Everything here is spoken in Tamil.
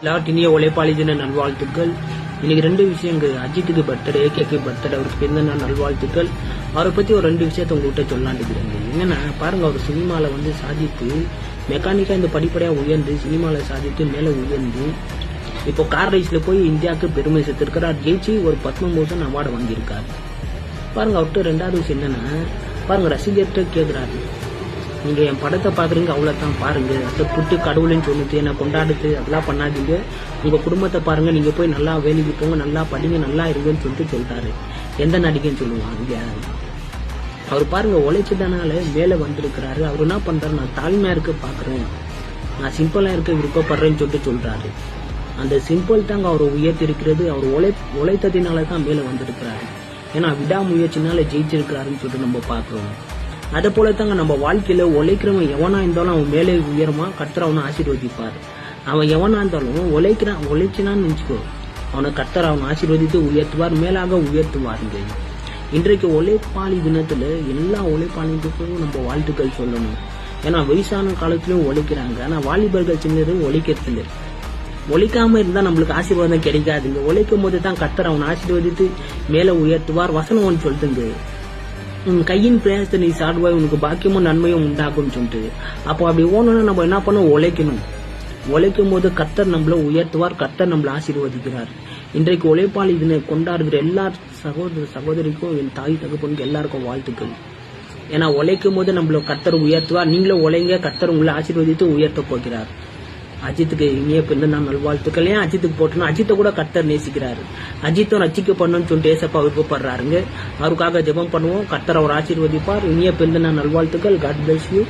எல்லாரும் இந்திய உழைப்பாளி தின நல்வாழ்த்துக்கள். இன்னைக்கு ரெண்டு விஷயங்கள். அஜித்துக்கு பர்த்டே கேக்கு பர்த்டே அவருக்கு பிறந்த நாள் நல்வாழ்த்துக்கள். அவரை பத்தி ஒரு ரெண்டு விஷயத்த உங்ககிட்ட சொல்லாண்டு இருக்கிறேங்க. என்னன்னா பாருங்க அவர் சினிமாவில் வந்து சாதித்து மெக்கானிக்கா இந்த படிப்படியாக உயர்ந்து சினிமாவில் சாதித்து மேலே உயர்ந்து இப்போ கார் ரேஸ்ல போய் இந்தியாவுக்கு பெருமை சேர்த்திருக்கிறார். ஜெயிச்சு ஒரு பத்மபூஷன் அவார்டு வாங்கியிருக்காரு. பாருங்க அவர்கிட்ட ரெண்டாவது விஷயம் என்னன்னா பாருங்க ரசிகர்கிட்ட கேட்குறாரு நீங்க என் படத்தை பாக்குறீங்க அவ்வளவுதான் பாருங்க. அதை புட்டு கடவுள்னு சொல்லிட்டு என்ன கொண்டாடுது அதெல்லாம் பண்ணாதீங்க. உங்க குடும்பத்தை பாருங்க நீங்க போய் நல்லா வேலைக்கு போங்க நல்லா படிங்க நல்லா இருங்கன்னு சொல்லிட்டு சொல்கிறாரு எந்த நடிகைன்னு சொல்லுவாங்க அவர் பாருங்க உழைச்சதுனால மேல வந்திருக்கிறாரு. அவர் என்ன பண்றாரு நான் தாழ்மையா இருக்க பாக்குறேன். நான் சிம்பிளா இருக்க விருப்பப்படுறேன்னு சொல்லிட்டு சொல்றாரு. அந்த சிம்பிள் தாங்க அவரை உயர்த்தி இருக்கிறது அவர் உழை உழைத்ததினால தான் மேல வந்திருக்கிறாரு. ஏன்னா விடாமுயற்சினால ஜெயிச்சிருக்கிறாருன்னு சொல்லிட்டு நம்ம பாக்குறோம். அதை போல தாங்க நம்ம வாழ்க்கையில உழைக்கிறவன் எவனா இருந்தாலும் அவன் மேலே உயரமா கர்த்தர் அவனை ஆசீர்வதிப்பார். அவன் எவனா இருந்தாலும் உழைக்கிறான் உழைச்சினான்னு நினைச்சுக்கோ. அவனை கர்த்தர் அவனை ஆசீர்வதித்து உயர்த்துவார் மேலாக உயர்த்துவாருங்க இன்றைக்கு உழைப்பாளி தினத்துல எல்லா உழைப்பாளிகளுக்கும் நம்ம வாழ்த்துக்கள் சொல்லணும். ஏன்னா வயசான காலத்திலயும் உழைக்கிறாங்க. ஆனா வாலிபர்கள் சின்னது உழைக்கிறது இல்லை உழைக்காம இருந்தா நம்மளுக்கு ஆசீர்வாதம் கிடைக்காதுங்க. உழைக்கும் போது தான் கத்தர் அவன் ஆசீர்வதித்து மேல உயர்த்துவார். வசனம் ஒன்று சொல்லுங்க உன் கையின் பிரயாசத்தை நீ சாடுவாய் உனக்கு பாக்கியமும் நன்மையும் உண்டாகும் சொல்லிட்டு. அப்போ அப்படி ஓடணும்னா நம்ம என்ன பண்ணும் உழைக்கணும். உழைக்கும் போது கத்தர் நம்மள உயர்த்துவார் கத்தர் நம்மள ஆசீர்வதிக்கிறார். இன்றைக்கு உழைப்பால் இதனை கொண்டாடுகிற எல்லா சகோதர சகோதரிக்கும் என் தாய் தகப்பனுக்கு எல்லாருக்கும் வாழ்த்துக்கள். ஏன்னா உழைக்கும் போது நம்மள கத்தர் உயர்த்துவார். நீங்களும் உழைங்க கத்தர் உங்களை ஆசீர்வதித்து உயர்த்த போகிறார். அஜித்துக்கு இனிய பிறந்த நான் நல்வாழ்த்துக்கள் ஏன் அஜித்துக்கு போட்டோம்னா அஜித்தை கூட கர்த்தர் நேசிக்கிறாரு. அஜித்தும் ரச்சிக்கப்படணும்னு சொல்லிட்டு ஏசப்பா விருப்பப்படுறாருங்க. அவருக்காக ஜெபம் பண்ணுவோம். கர்த்தர் அவர் ஆசீர்வதிப்பார். இனிய பிறந்த நான் நல்வாழ்த்துக்கள் காட் பிளஸ் யூ